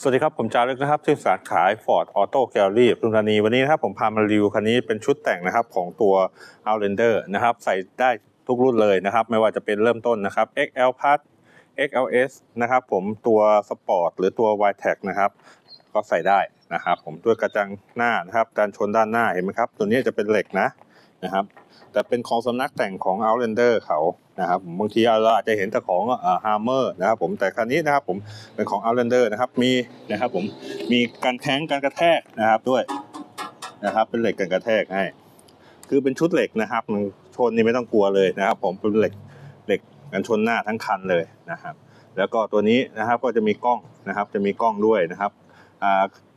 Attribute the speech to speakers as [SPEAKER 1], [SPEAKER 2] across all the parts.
[SPEAKER 1] สวัสดีครับ ผมจารึกนะครับที่สาขาขาย Ford Auto Gallery ปทุมธานีวันนี้นะครับผมพามารีวิวคันนี้เป็นชุดแต่งนะครับของตัว Outlander นะครับใส่ได้ทุกรุ่นเลยนะครับ ไม่ว่าจะเป็นเริ่มต้นนะครับ XL Plus XLS นะครับผมตัว Sport หรือตัว y t e c นะครับ ก็ใส่ได้นะครับ ผมด้วยกระจังหน้านะครับการชนด้านหน้าเห็นไหมครับ ตัวนี้จะเป็นเหล็กนะ นะครับ แต่เป็นของสำนักแต่งของ Outlander เขานะครับบางทีเราอาจจะเห็นแต่ของฮาร์เมอร์นะครับผมแต่คันนี้นะครับผมเป็นของ Outlander นะครับมีนะครับผมมีการแข้งการกระแทกนะครับด้วยนะครับเป็นเหล็กกันกระแทกให้คือเป็นชุดเหล็กนะครับมันชนนี่ไม่ต้องกลัวเลยนะครับ ผมเป็นเหล็กเหล็กกันชนหน้าทั้งคันเลยนะครับ แล้วก็ตัวนี้นะครับก็จะมีกล้องนะครับ จะมีกล้องด้วยนะครับ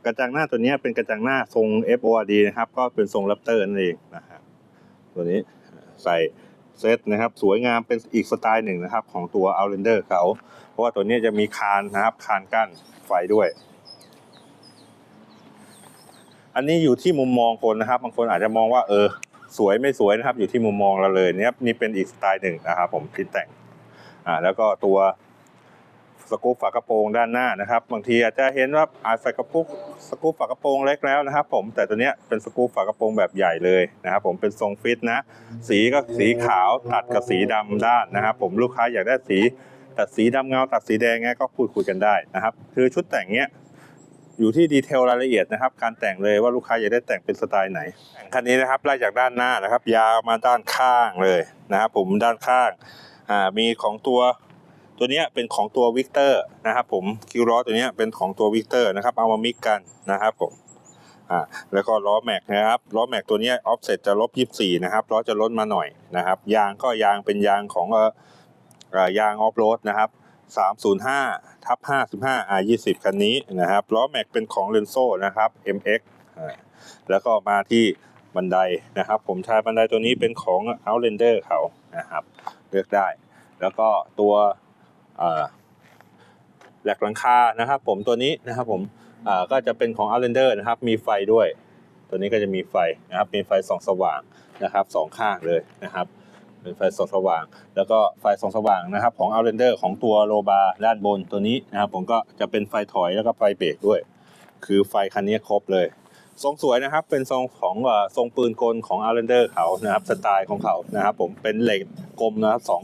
[SPEAKER 1] กระจังหน้าตัวนี้เป็นกระจังหน้าทรง FORD นะครับ ก็เป็นทรงแรปเตอร์นั่นเองนะ ตัวนี้ใส่เซตนะครับสวยงามเป็นอีกสไตล์หนึ่งนะครับ ของตัว Outlander เขา เพราะว่าตัวนี้จะมีคานนะครับคานกั้นไฟด้วย อันนี้อยู่ที่มุมมองคนนะครับ บางคนอาจจะมองว่าเออสวยไม่สวยนะครับ อยู่ที่มุมมองเราเลยเนี่ยนี่เป็นอีกสไตล์หนึ่งนะครับ ผมที่แต่งอ่าแล้วก็ตัว สกู๊ปฝากระโปรงด้านหน้านะครับ บางทีอาจจะเห็นว่าอาจใส่กระปุกสกู๊ปฝากระโปรงเล็กแล้วนะครับ ผมแต่ตัวเนี้ยเป็นสกู๊ปฝากระโปรงแบบใหญ่เลยนะครับผมเป็นทรงฟิตนะ สีก็สีขาวตัดกับสีดำด้านนะครับ ผมลูกค้าอยากได้สีตัดสีดำเงาตัดสีแดงไงก็พูดคุยกันได้นะครับ คือชุดแต่งเนี้ยอยู่ที่ดีเทลรายละเอียดนะครับ การแต่งเลยว่าลูกค้าอยากได้แต่งเป็นสไตล์ไหนแต่คันนี้นะครับไล่จากด้านหน้านะครับ ยาวมาด้านข้างเลยนะครับผมด้านข้างอ่ามีของตัว ตัวนี้เป็นของตัววิกเตอร์นะครับผมคิวล้อตัวนี้เป็นของตัววิกเตอร์นะครับเอามามิกกันนะครับผมอ่าแล้วก็ล้อแม็กนะครับล้อแม็กตัวนี้ออฟเซ็ตจะลบ24นะครับล้อจะลดมาหน่อยนะครับ ยางก็ยางเป็นยางของเอ่อยางออฟโรดนะครับ305ทับ55 R20 คันนี้นะครับล้อแม็กเป็นของเรนโซนะครับ MX อ่าแล้วก็มาที่บันไดนะครับ ผมใช้บันไดตัวนี้เป็นของ Outlander เขานะครับ เลือกได้ แล้วก็ตัว แหลกหลังคานะครับผมตัวนี้นะครับผมก็จะเป็นของ Outlander นะครับ มีไฟด้วย ตัวนี้ก็จะมีไฟนะครับ มีไฟสองสว่างนะครับสองข้างเลยนะครับ เป็นไฟสองสว่าง แล้วก็ไฟสองสว่างนะครับ ของ Outlander ของตัวโลบาด้านบนตัวนี้นะครับ ผมก็จะเป็นไฟถอยแล้วก็ไฟเบรกด้วย คือไฟคันนี้ครบเลยทรงสวยนะครับ เป็นทรงของทรงปืนกลของ Outlander เขานะครับ สไตล์ของเขานะครับ ผมเป็นเหล็กกลมนะครับสอง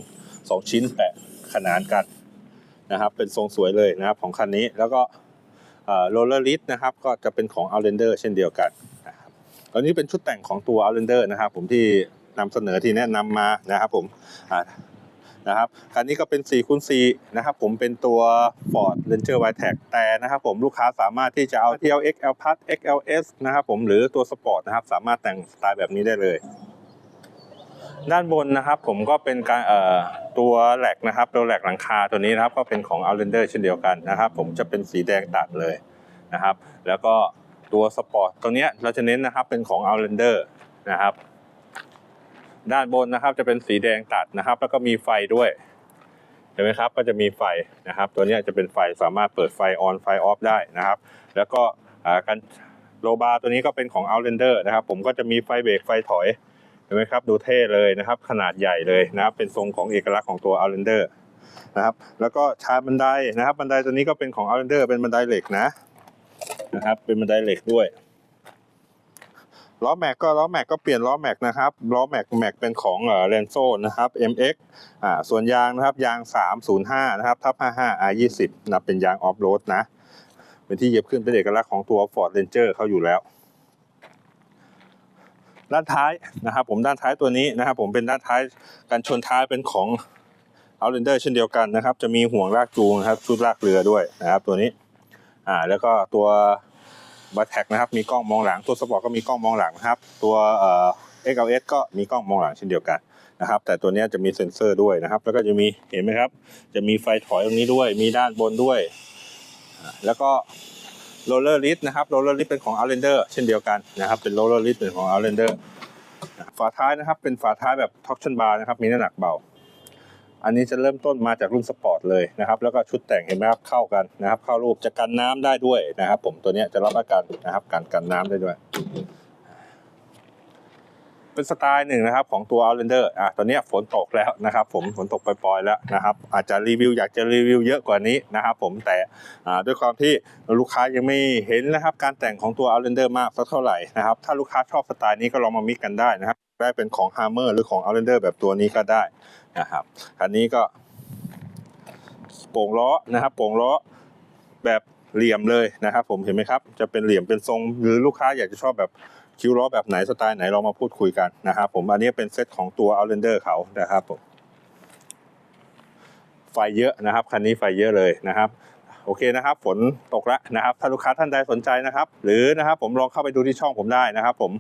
[SPEAKER 1] สองชิ้นแปะขนานกัน นะครับ เป็นทรงสวยเลยนะครับของคันนี้แล้วก็โรลเลอร์ลิสนะครับก็จะเป็นของ Outlander เช่นเดียวกันนะครับตอนนี้เป็นชุดแต่งของตัว Outlander นะครับ ผมที่นำเสนอที่แนะนำมานะครับผมนะครับคันนี้ก็เป็น4คูณ4นะครับผมเป็นตัว Ford Ranger w i t e c แต่นะครับผมลูกค้าสามารถที่จะเอา TLX L Plus XLS นะครับผมหรือตัว Sport นะครับสามารถแต่งสไตล์แบบนี้ได้เลย ด้านบนนะครับผมก็เป็นการตัวแหลกนะครับตัวแหลกหลังคาตัวนี้นะครับก็เป็นของ Outlander เช่นเดียวกันนะครับ ผมจะเป็นสีแดงตัดเลยนะครับ แล้วก็ตัวสปอร์ตตัวนี้เราจะเน้นนะครับเป็นของ Outlander นะครับ ด้านบนนะครับจะเป็นสีแดงตัดนะครับ แล้วก็มีไฟด้วยเห็นไหมครับก็จะมีไฟนะครับ ตัวนี้จะเป็นไฟสามารถเปิดไฟออนไฟออฟได้นะครับ แล้วก็การโลบาตัวนี้ก็เป็นของ Outlander นะครับ ผมก็จะมีไฟเบรกไฟถอย เห็นไหมครับดูเท่เลยนะครับ ขนาดใหญ่เลยนะครับ เป็นทรงของเอกลักษณ์ของตัว Outlander นะครับ แล้วก็ชานบันไดนะครับ บันไดตัวนี้ก็เป็นของ Outlander เป็นบันไดเหล็กนะนะครับ เป็นบันไดเหล็กด้วยล้อแม็กก็ล้อแม็กก็เปลี่ยนล้อแม็กนะครับล้อแม็กแม็กเป็นของเอ่อเรนโซนะครับ MX อ่าส่วนยางนะครับยาง 305 นะครับทับ55 R20 นับเป็นยางออฟโรดนะ เป็นที่เยียบขึ้นเป็นเอกลักษณ์ของตัว Ford Ranger เขาอยู่แล้ว ด้านท้ายนะครับ ผมด้านท้ายตัวนี้นะครับ ผมเป็นด้านท้ายการชนท้ายเป็นของ Outlander เช่นเดียวกันนะครับ จะมีห่วงลากจูงนะครับชุดลากเรือด้วยนะครับ ตัวนี้อ่าแล้วก็ตัวบัตแท็กนะครับ มีกล้องมองหลังตัวสปอร์ตก็มีกล้องมองหลังนะครับ ตัวเอ่อ XLS ก็มีกล้องมองหลังเช่นเดียวกันนะครับ แต่ตัวนี้จะมีเซ็นเซอร์ด้วยนะครับ แล้วก็จะมีเห็นไหมครับ จะมีไฟถอยตรงนี้ด้วย มีด้านบนด้วย แล้วก็ โรลเลอร์ลิสนะครับโรลเลอร์ลิสเป็นของ Outlander เช่นเดียวกันนะครับ เป็นโรลเลอร์ลิสเป็นของ Outlander ฝาท้ายนะครับ เป็นฝาท้ายแบบท็อกชันบาร์นะครับ มีน้ำหนักเบา อันนี้จะเริ่มต้นมาจากรุ่นสปอร์ตเลยนะครับ แล้วก็ชุดแต่งเห็นไหมครับ เข้ากันนะครับ เข้ารูปจะกันน้ำได้ด้วยนะครับ ผมตัวนี้จะรับอาการนะครับกันกันน้ำได้ด้วย เป็นสไตล์หนึ่งนะครับของตัว Outlander อะตอนเนี้ยฝนตกแล้วนะครับผมฝนตกปล่อยๆแล้วนะครับอาจจะรีวิวอยากจะรีวิวเยอะกว่านี้นะครับผมแต่อ่าด้วยความที่ลูกค้ายังไม่เห็นนะครับการแต่งของตัว Outlander มากสักเท่าไหร่นะครับถ้าลูกค้าชอบสไตล์นี้ก็ลองมามิกกันได้นะครับได้เป็นของ Hammer หรือของ Outlander แบบตัวนี้ก็ได้นะครับคันนี้ก็โป่งล้อนะครับโป่งล้อแบบเหลี่ยมเลยนะครับผมเห็นไหมครับจะเป็นเหลี่ยมเป็นทรงหรือลูกค้าอยากจะชอบแบบ คิวล้อแบบไหนสไตล์ไหนเรามาพูดคุยกันนะครับผมอันนี้เป็นเซตของตัว Outlander เขานะครับผมไฟเยอะนะครับคันนี้ไฟเยอะเลยนะครับโอเคนะครับฝนตกแล้วนะครับถ้าลูกค้าท่านใดสนใจนะครับ หรือนะครับผมลองเข้าไปดูที่ช่องผมได้นะครับ ผม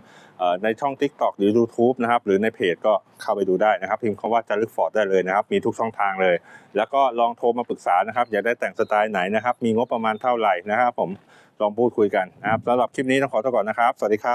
[SPEAKER 1] ในช่อง TikTok หรือ YouTube นะครับหรือในเพจก็เข้าไปดูได้นะครับพิมพ์คำว่าจารึกฟอร์ดได้เลยนะครับ มีทุกช่องทางเลย แล้วก็ลองโทรมาปรึกษานะครับ อยากได้แต่งสไตล์ไหนนะครับ มีงบประมาณเท่าไหร่นะครับ ผมลองพูดคุยกันนะครับสำหรับคลิปนี้ต้องขอตัวก่อนนะครับ สวัสดีครับ